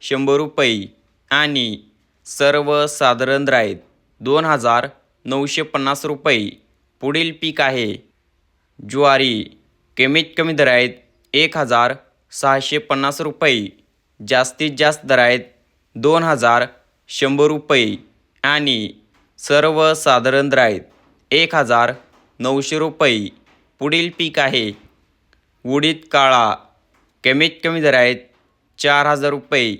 शंभर रुपये आणि सर्वसाधारण राईत दोन हजार नऊशे पन्नास रुपये. पुढील पीक आहे. ज्वारी कमीत कमी दरायत आहेत एक हजार सहाशे पन्नास रुपये. जास्तीत जास्त दर आहेत दोन हजार शंभर रुपये. आणि सर्वसाधारण राईत एक हजार नऊशे रुपये. पुढील पीक आहे. उडीद काळा कमीत कमी दर आहेत चार हजार रुपये.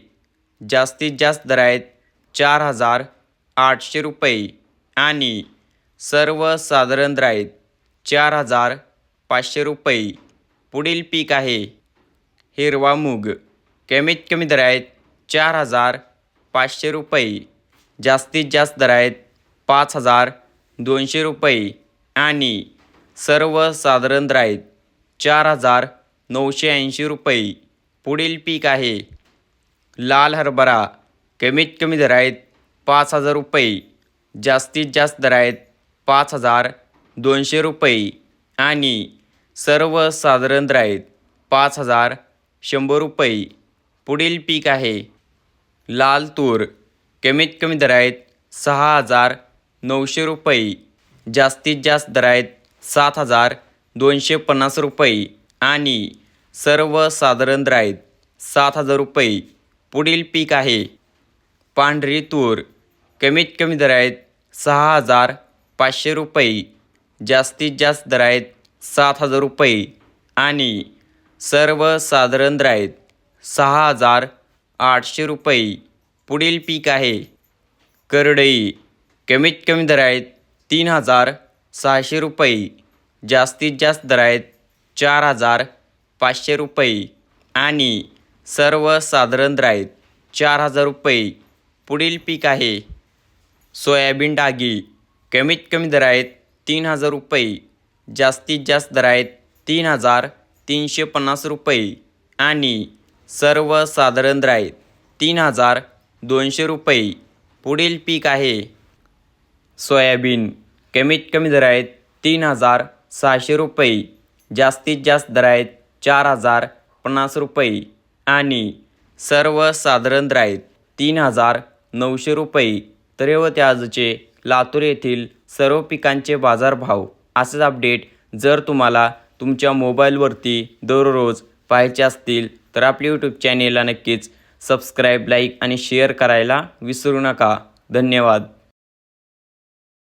जास्तीत जास्त दर आहेत चार हजार आठशे रुपये. आणि सर्वसाधारण दर आहेत चार हजार पाचशे रुपये. पुढील पीक आहे हिरवा मूग. कमीत कमी दर आहेत चार हजार पाचशे रुपये. जास्तीत जास्त दर आहेत पाच हजार दोनशे रुपये. आणि सर्वसाधारण दर आहेत चार हजार नऊशे ऐंशी रुपये. पुढील पीक आहे. लाल हरभरा कमीत कमी दर आहेत पाच हजार रुपये जास्तीत जास्त दर आहेत पाच हजार दोनशे रुपये आणि सर्वसाधारण दर आहेत पाच हजार शंभर रुपये. पुढील पीक आहे. लाल तूर कमीत कमी दर आहेत सहा हजार नऊशे रुपये जास्तीत जास्त दर आहेत सात हजार दोनशे पन्नास रुपये आणि सर्वसाधारण साधारण आहेत सात हजार रुपये पुढील पीक आहे. पांढरी तूर कमीत कमी दर आहेत सहा हजार पाचशे रुपये जास्तीत जास्त दर आहेत सात हजार रुपये आणि सर्वसाधारण साधारण आहेत सहा हजार आठशे रुपये पुढील पीक आहे. करडई कमीत कमी दर आहेत तीन हजार सहाशे रुपये जास्तीत जास्त दर आहेत चार हजार पाचशे रुपये आणि सर्वसाधारण दर आहेत चार हजार रुपये. पुढील पीक आहे सोयाबीन डागी. कमीत कमी दर आहेत तीन हजार रुपये. जास्तीत जास्त दर आहेत तीन हजार तीनशे पन्नास रुपये. आणि सर्वसाधारण दर आहेत तीन हजार दोनशे रुपये. पुढील पीक आहे सोयाबीन. कमीत कमी दर आहेत तीन हजार सहाशे रुपये. जास्तीत जास्त दर आहेत चार हजार पन्नास रुपये आणि सर्वसाधारण राईत तीन हजार नऊशे रुपये. तर होते आजचे लातूर येथील सर्व पिकांचे बाजारभाव. असेच अपडेट जर तुम्हाला तुमच्या मोबाईलवरती दररोज पाहायचे असतील तर आपल्या यूट्यूब चॅनेलला नक्कीच सबस्क्राईब लाईक आणि शेअर करायला विसरू नका. धन्यवाद.